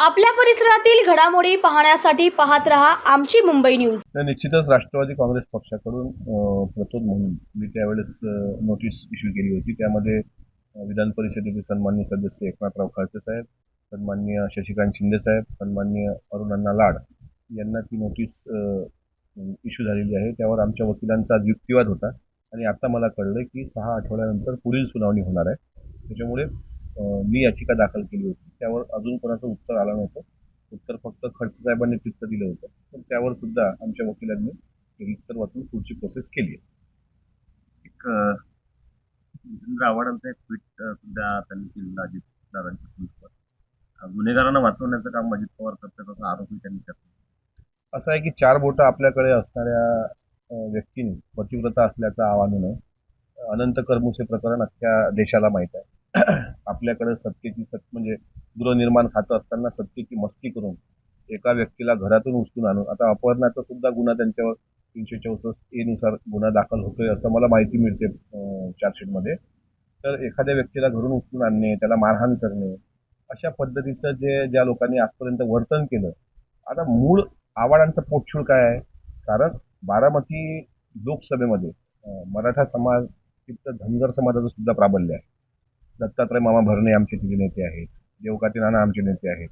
आपल्या परिसरातील घडामोडी पाहण्यासाठी पाहत रहा आमची मुंबई न्यूज. निश्चितच राष्ट्रवादी काँग्रेस पक्षाकडून प्रतोद म्हणून मी त्यावेळेस नोटीस इश्यू केली होती. त्यामध्ये विधान परिषदेचे सन्मान्य सदस्य एकनाथराव खळसे साहेब सन्मान्य शशिकांत शिंदे साहेब सन्मान्य अरुण लाड यांना ती नोटीस इश्यू झालेली आहे. त्यावर आमच्या वकिलांचा आज युक्तिवाद होता. आणि आता मला कळलं की सहा आठवड्यानंतर पुढील सुनावणी होणार आहे. त्याच्यामुळे मी याचिका दाखल केली होती. त्यावर अजून कोणाचं उत्तर आलं नव्हतं. उत्तर फक्त खडसे साहेबांनी तिथं दिलं होतं. पण त्यावर सुद्धा आमच्या वकिलांनी रितसर वाचून पुढची प्रोसेस केली आहे. एक जितेंद्र आव्हाडांचं एक ट्विट सुद्धा त्यांनी केलेलं अजित दादांच्या ट्विटवर. गुन्हेगारांना वाचवण्याचं काम अजित पवार करतात असा आरोपही त्यांनी केला. असं आहे की चार बोटं आपल्याकडे असणाऱ्या व्यक्तीने पतिव्रता असल्याचं आव्हान अनंत कर्मुसे प्रकरण अख्ख्या देशाला माहीत आहे. आपल्याकडे सत्तेची सत म्हणजे गृहनिर्माण खातं असताना सत्तेची मस्ती करून एका व्यक्तीला घरातून उचलून आणून आता अपहरणाचा सुद्धा गुन्हा त्यांच्यावर तीनशे चौसष्ट एनुसार गुन्हा दाखल होतोय असं मला माहिती मिळते चार्जशीटमध्ये. तर एखाद्या व्यक्तीला घरून उचलून आणणे त्याला मारहाण करणे अशा पद्धतीचं जे ज्या लोकांनी आजपर्यंत वर्तन केलं आता मूळ आव्हाडांचं पोटछूळ काय आहे? कारण बारामती लोकसभेमध्ये मराठा समाज तिथं धनगर समाजाचं सुद्धा प्राबल्य आहे. दत्तात्रय मामा भरणे आमचे तिथे नेते आहेत. देवकाती नाना आमचे नेते आहेत.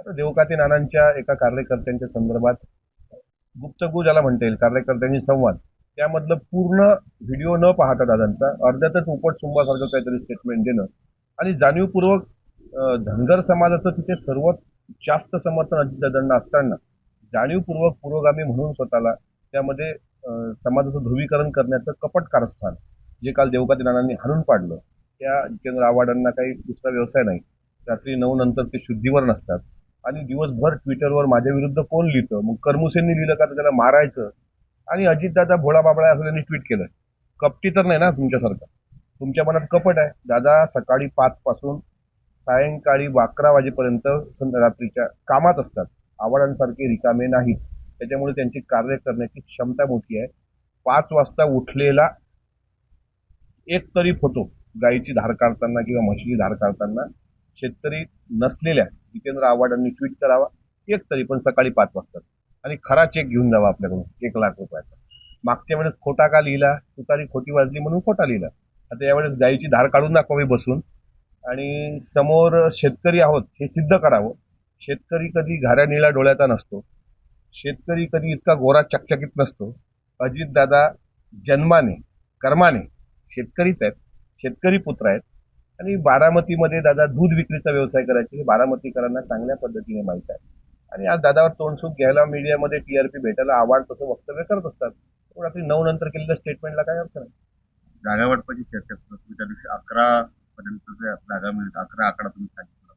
आता देवकाती नानांच्या एका कार्यकर्त्यांच्या संदर्भात गुप्तगु ज्याला म्हणता येईल कार्यकर्त्यांनी संवाद त्यामधलं पूर्ण व्हिडिओ न पाहता दादांचा अर्ध्यातच उपट सुंबासारखं काहीतरी स्टेटमेंट देणं आणि जाणीवपूर्वक धनगर समाजाचं तिथे सर्वात जास्त समर्थन अजितदादांना असताना जाणीवपूर्वक पुरोगामी म्हणून स्वतःला त्यामध्ये समाजाचं ध्रुवीकरण करण्याचं कपट कारस्थान जे काल देवकाती नानांनी हाणून पाडलं त्या जितेंद्र आव्हाडांना काही दुसरा व्यवसाय नाही. रात्री नऊ नंतर ते शुद्धीवर नसतात. आणि दिवसभर ट्विटरवर माझ्या विरुद्ध कोण लिहितं. मग करमुसेंनी लिहिलं का तर त्याला मारायचं? आणि अजितदादा भोळा बाबळा असं त्यांनी ट्विट केलं. कपटी तर नाही ना तुमच्यासारखं. तुमच्या मनात कपट आहे. दादा सकाळी पाचपासून सायंकाळी अकरा वाजेपर्यंत संध्या- रात्रीच्या कामात असतात. आव्हाडांसारखे रिकामे नाहीत. त्याच्यामुळे त्यांची कार्य करण्याची क्षमता मोठी आहे. पाच वाजता उठलेला एक तरी फोटो गायीची धार काढताना किंवा म्हशीची धार काढताना शेतकरी नसलेल्या जितेंद्र आव्हाडांनी ट्विट करावा. एक तरी पण सकाळी पाच वाजता. आणि खरा चेक घेऊन जावा आपल्याकडून एक लाख रुपयाचा. मागच्या वेळेस खोटा का लिहिला? तुतारी खोटी वाजली म्हणून खोटा लिहिला. आता यावेळेस गायीची धार काढून दाखवावी बसून. आणि समोर शेतकरी आहोत हे सिद्ध करावं. शेतकरी कधी घाऱ्या निळा डोळ्याचा नसतो. शेतकरी कधी इतका गोरा चकचकीत नसतो. अजितदादा जन्माने कर्माने शेतकरीच आहेत शेतकरी पुत्र आहेत. आणि बारामतीमध्ये दादा दूध विक्रीचा व्यवसाय करायचे हे बारामतीकरांना चांगल्या पद्धतीने माहीत आहे. आणि आज दादावर तोंडसूक घ्यायला मीडियामध्ये टी आर पी भेटायला आवाड तसं वक्तव्य करत असतात. पण रात्री नऊ नंतर केलेल्या स्टेटमेंटला काय अर्थ नाही. जागा वाटपाची चर्चा तुम्ही त्या दिवशी अकरा पर्यंत जे जागा मिळत अकरा आकडा तुम्ही सांगितला.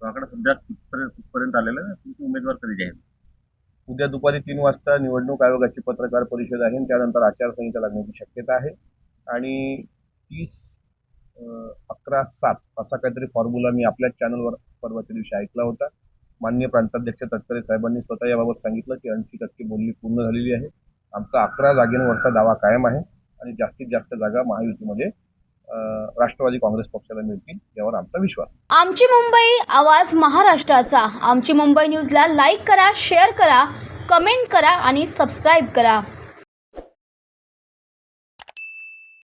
तो आकडा सध्या कुठपर्यंत कुठपर्यंत आलेला आहे. तुमचे उमेदवार कधी जाईल उद्या दुपारी तीन वाजता निवडणूक आयोगाची पत्रकार परिषद आहे आणि त्यानंतर आचारसंहिता लागण्याची शक्यता आहे. आणि तीस अकरा सात असा काहीतरी फॉर्म्युला मी आपल्याच चॅनलवर परवाच्या दिवशी ऐकला होता. मान्य प्रांताध्यक्ष तटकरे साहेबांनी स्वतः याबाबत सांगितलं की ऐंशी टक्के बोलणी पूर्ण झालेली आहे. आमचा अकरा जागेंवरचा दावा कायम आहे आणि जास्तीत जास्त जागा महायुतीमध्ये राष्ट्रवादी काँग्रेस पक्षाला मिळतील यावर आमचा विश्वास. आमची मुंबई आवाज महाराष्ट्राचा. आमची मुंबई न्यूजला लाईक करा शेअर करा कमेंट करा आणि सबस्क्राईब करा.